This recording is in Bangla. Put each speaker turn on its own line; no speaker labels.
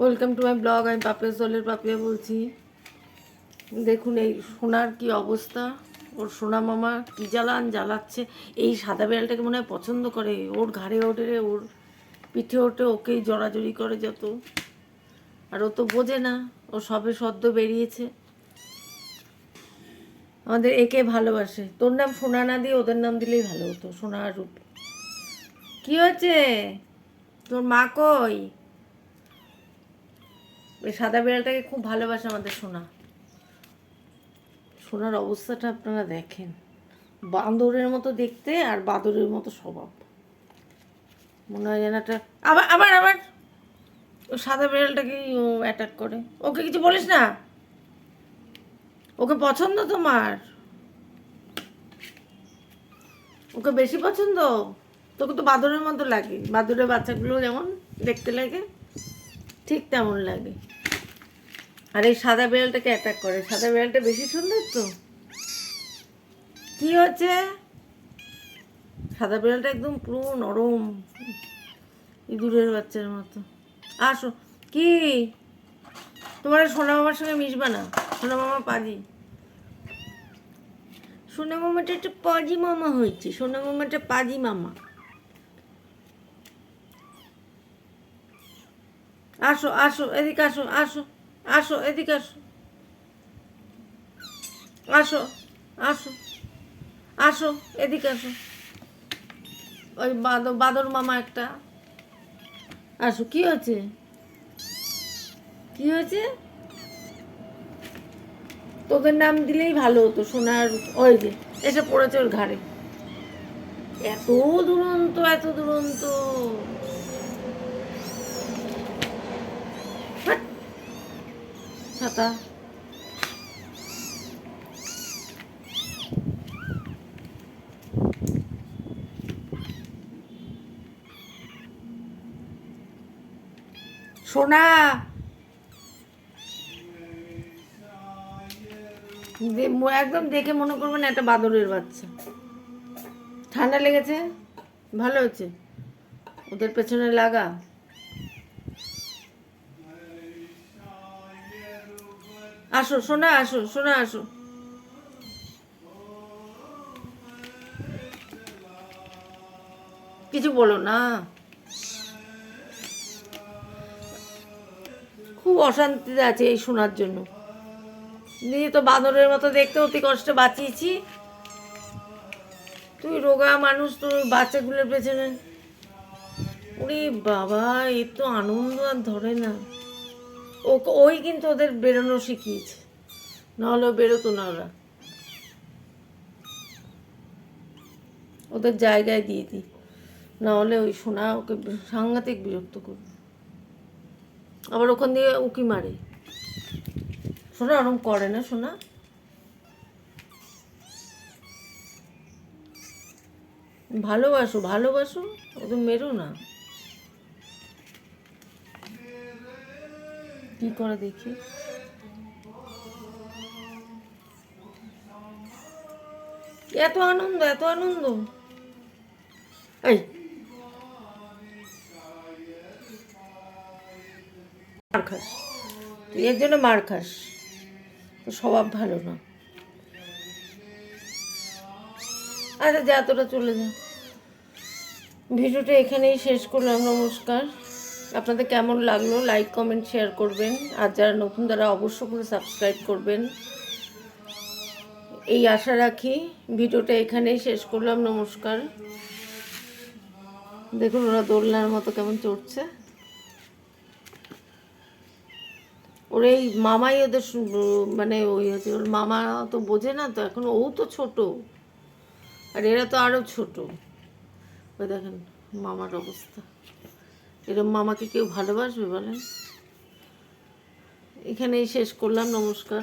ওয়েলকাম টু মাই ব্লগ আমি পাপিয়া জলের পাপিয়া বলছি। দেখুন এই সোনার কি অবস্থা? ওর সোনা মামা কি জ্বালান জ্বালাচ্ছে। এই সাদা বিড়ালটাকে মনে হয় পছন্দ করে। ওর ঘাড়ে ওঠে রে, ওর পিঠে ওঠে ওকেই জড়াজড়ি করে যত। আর ও তো বোঝে না ও সবে সদ্য বেরিয়েছে। আমাদের একে ভালোবাসে। তোর নাম সোনা না দিয়ে ওদের নাম দিলেই ভালো হতো সোনা আর রূপ। কি হচ্ছে তোর মা কই? ওই সাদা বিড়ালটাকে খুব ভালোবাসে আমাদের সোনা। সোনার অবস্থাটা আপনারা দেখেন। বান্দরের মতো দেখতে আর বাদরের মতো স্বভাব। মনে হয় যেন একটা আবার আবার আবার! ও সাদা বিড়ালটাকে অ্যাটাক করে। ওকে কিছু বলিস না? ওকে পছন্দ তোমার? ওকে বেশি পছন্দ? তোকে তো বাদরের মতো লাগে। বাদরের বাচ্চাগুলো যেমন দেখতে লাগে। ঠিক তেমন লাগে। আর এই সাদা বিড়ালটাকে অ্যাটাক করে। সাদা বিড়ালটা বেশি সুন্দর তো? কি হচ্ছে? সাদা বিড়ালটা একদম পুরো নরম। ইঁদুরের বাচ্চার মতো। আসো। কি? তোমার সোনা মামার সঙ্গে মিশবে না? সোনা মামা পাজি সোনা মামাটা একটা পাজি মামা হয়েছে। সোনা মামাটা পাজি মামা। আসো আসো, এদিকে আসো আসো আসো, এদিকে আসো। আসো আসো আসো, এদিকে আসো। ওই বাদর বাদর মামা একটা। আসো, কি হয়েছে? কি হয়েছে? তোদের নাম দিলেই ভালো হতো, সোনার ওই যে, এসে পড়েছে ওর ঘাড়ে। এত দুরন্ত এত দুরন্ত। ছাতা সোনা। একদম দেখে মনে করবেন একটা বাদরের বাচ্চা। ঠান্ডা লেগেছে? ভালো হচ্ছে? ওদের পেছনে লাগা? আসো, সোনা আসো সোনা, আসো। কিছু বলো না। খুব অশান্তিতে আছে এই শোনার জন্য। নিজে তো বাঁদরের মতো দেখতে অতি কষ্টে বাঁচিয়েছি। তুই রোগা মানুষ, তোর বাচ্চাগুলোর পেছনে। ওরে বাবা, এ তো আনন্দ আর ধরে না। ও ওই কিন্তু ওদের বেরোনো শিখিয়েছে। নাহলে বেরোতো না ওরা। ওদের জায়গায় দিয়ে দিই। নাহলে ওই সোনা ওকে সাংঘাতিক বিরক্ত করবে। আবার ওখান দিয়ে উকি মারে। সোনা ওরম করে না, সোনা? ভালোবাসো ভালোবাসো, ওদের মেরো না। কি করে দেখি? এত আনন্দ এত আনন্দ। এই। মার খাস। তুই এর জন্য মার খাস। তোর স্বভাব ভালো না। আচ্ছা যা, তোরা চলে যা। ভিডিওটা এখানেই শেষ করলাম। নমস্কার। আপনাদের কেমন লাগল? লাইক কমেন্ট শেয়ার করবেন। আর যারা নতুন, তারা অবশ্য করে সাবস্ক্রাইব করবেন। এই আশা রাখি ভিডিওটা এখানেই শেষ করলাম। নমস্কার। দেখুন ওরা দোলনার মতো কেমন চড়ছে। ওর এই মামাই ওদের মানে ওই হচ্ছে, ওর মামা তো বোঝে না, তো এখন ও তো ছোট। আর এরা তো আরও ছোট। ওই দেখেন মামার অবস্থা। এরম মামাকে কেউ ভালোবাসবে বলেন? এখানেই শেষ করলাম নমস্কার।